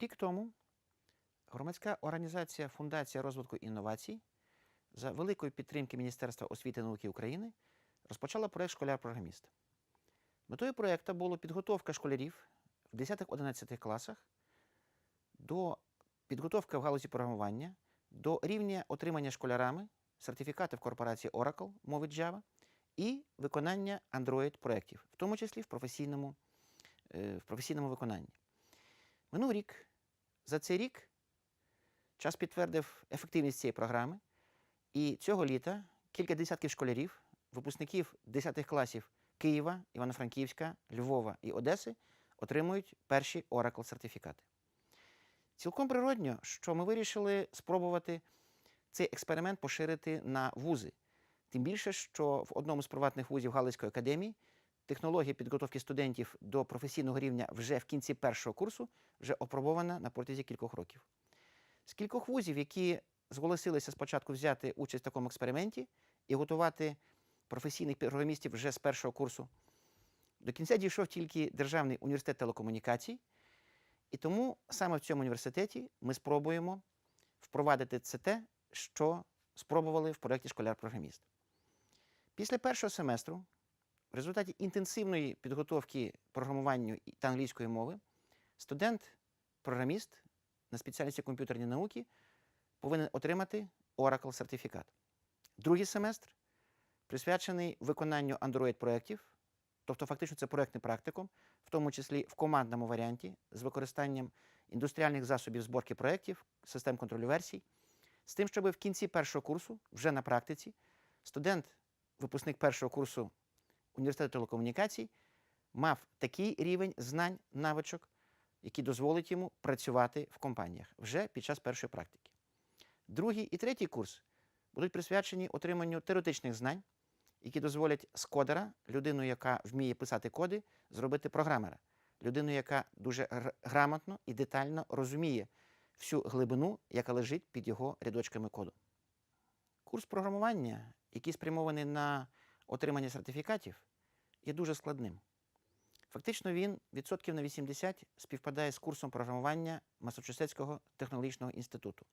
Рік тому громадська організація Фундація розвитку інновацій за великої підтримки Міністерства освіти і науки України розпочала проект Школяр-програміст. Метою проекту було підготовка школярів в 10-11 класах до підготовки в галузі програмування до рівня отримання школярами сертифікатів корпорації Oracle мови Java і виконання Android-проєктів, в тому числі в професійному, е, в професійному виконанні. Минув рік. За цей рік час підтвердив ефективність цієї програми, і цього літа кілька десятків школярів, випускників 10 класів Києва, Івано-Франківська, Львова і Одеси отримують перші Oracle сертифікати. Цілком природньо, що ми вирішили спробувати цей експеримент поширити на вузи. Тим більше, що в одному з приватних вузів Галицької академії технологія підготовки студентів до професійного рівня вже в кінці першого курсу вже опробована на протязі кількох років. З кількох вузів, які зголосилися спочатку взяти участь в такому експерименті і готувати професійних програмістів вже з першого курсу, до кінця дійшов тільки Державний університет телекомунікацій, і тому саме в цьому університеті ми спробуємо впровадити це те, що спробували в проєкті Школяр-програміст. Після першого семестру, в результаті інтенсивної підготовки програмуванню та англійської мови, студент-програміст на спеціальності комп'ютерні науки повинен отримати Oracle сертифікат. Другий семестр присвячений виконанню Android-проєктів, тобто фактично це проєктний практикум, в тому числі в командному варіанті з використанням індустріальних засобів зборки проєктів, систем контролю версій, з тим, щоб в кінці першого курсу, вже на практиці, студент, випускник першого курсу університету телекомунікацій, мав такий рівень знань, навичок, який дозволить йому працювати в компаніях вже під час першої практики. Другий і третій курс будуть присвячені отриманню теоретичних знань, які дозволять з кодера, людину, яка вміє писати коди, зробити програмера, людину, яка дуже грамотно і детально розуміє всю глибину, яка лежить під його рядочками коду. Курс програмування, який спрямований на отримання сертифікатів, є дуже складним. Фактично він відсотків на 80 співпадає з курсом програмування Масачусетського технологічного інституту.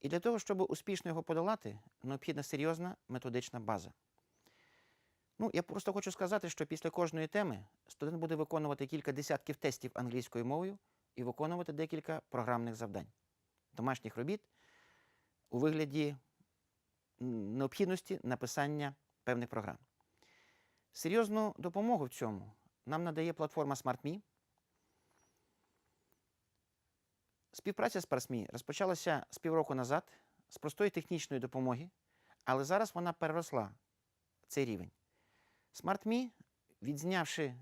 І для того, щоб успішно його подолати, необхідна серйозна методична база. Ну, я просто хочу сказати, що після кожної теми студент буде виконувати кілька десятків тестів англійською мовою і виконувати декілька програмних завдань, домашніх робіт у вигляді необхідності написання певних програм. Серйозну допомогу в цьому нам надає платформа SmartMe. Співпраця з SmartMe розпочалася з півроку назад з простої технічної допомоги, але зараз вона переросла цей рівень. SmartMe, відзнявши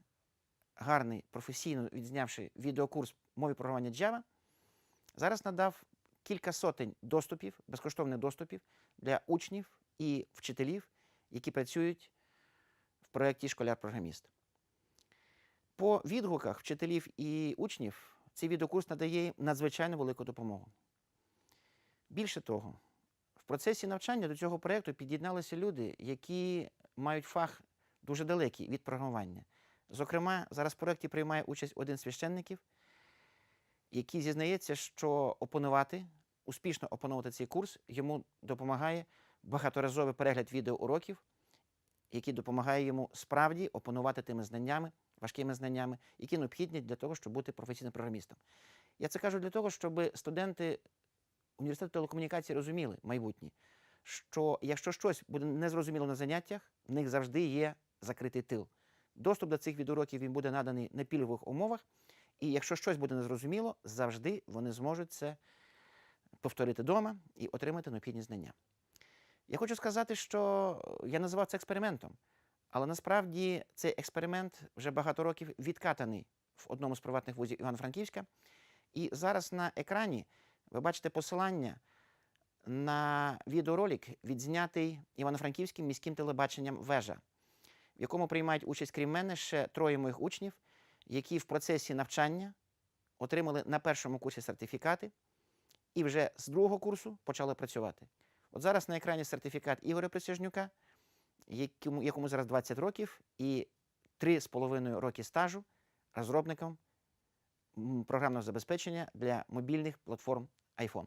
гарний, професійно відзнявши відеокурс мові програмування Java, зараз надав кілька сотень доступів, безкоштовних доступів для учнів і вчителів, які працюють в проєкті Школяр-програміст. По відгуках вчителів і учнів цей відеокурс надає надзвичайно велику допомогу. Більше того, в процесі навчання до цього проєкту під'єдналися люди, які мають фах дуже далекий від програмування. Зокрема, зараз в проєкті приймає участь один з священників, який зізнається, що опанувати, успішно опанувати цей курс йому допомагає багаторазовий перегляд відеоуроків, який допомагає йому справді опанувати тими знаннями, важкими знаннями, які необхідні для того, щоб бути професійним програмістом. Я це кажу для того, щоб студенти університету телекомунікації розуміли майбутнє, що якщо щось буде незрозуміло на заняттях, в них завжди є закритий тил. Доступ до цих відеоуроків їм буде наданий на пільгових умовах, і якщо щось буде незрозуміло, завжди вони зможуть це повторити вдома і отримати необхідні знання. Я хочу сказати, що я називав це експериментом, але насправді цей експеримент вже багато років відкатаний в одному з приватних вузів Івано-Франківська. І зараз на екрані ви бачите посилання на відеоролик, відзнятий Івано-Франківським міським телебаченням Вежа, в якому приймають участь, крім мене, ще троє моїх учнів, які в процесі навчання отримали на першому курсі сертифікати і вже з другого курсу почали працювати. От зараз на екрані сертифікат Ігоря Присяжнюка, якому, якому зараз 20 років, і 3,5 роки стажу розробником програмного забезпечення для мобільних платформ iPhone.